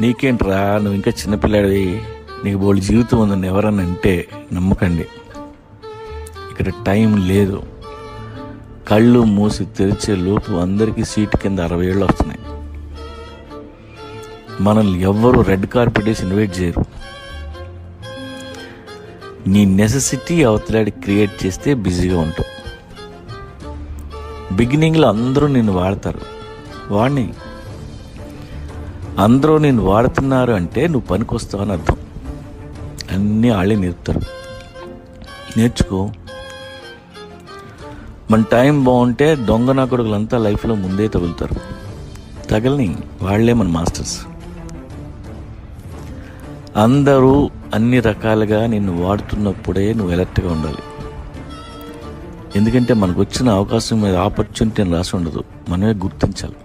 నీకేంట్రా నువ్వు ఇంకా చిన్నపిల్లాడివి నీకు బోళ్ళు జీవితం ఉందని ఎవరన్నా అంటే నమ్మకండి. ఇక్కడ టైం లేదు. కళ్ళు మూసి తెరిచే లోపు అందరికీ సీటు కింద అరవై ఏళ్ళు వస్తున్నాయి. మనల్ని ఎవ్వరూ రెడ్ కార్పెట్ వేసి ఇన్వైట్ చేయరు. నీ నెసెసిటీ అవతలాడి క్రియేట్ చేస్తే బిజీగా ఉంటావు. బిగినింగ్లో అందరూ నిన్ను వాడతారు. వాడిని అందరూ నేను వాడుతున్నారు అంటే నువ్వు పనికొస్తావు అని అర్థం. అన్నీ వాళ్ళే నేర్పుతారు. నేర్చుకో. మన టైం బాగుంటే దొంగ నా కొడుకులంతా లైఫ్లో ముందే తగులుతారు. తగలని వాళ్ళే మన మాస్టర్స్. అందరూ అన్ని రకాలుగా నిన్ను వాడుతున్నప్పుడే నువ్వు ఎలర్ట్గా ఉండాలి. ఎందుకంటే మనకు వచ్చిన అవకాశం మీద ఆపర్చునిటీ అని రాసి ఉండదు. మనమే గుర్తించాలి.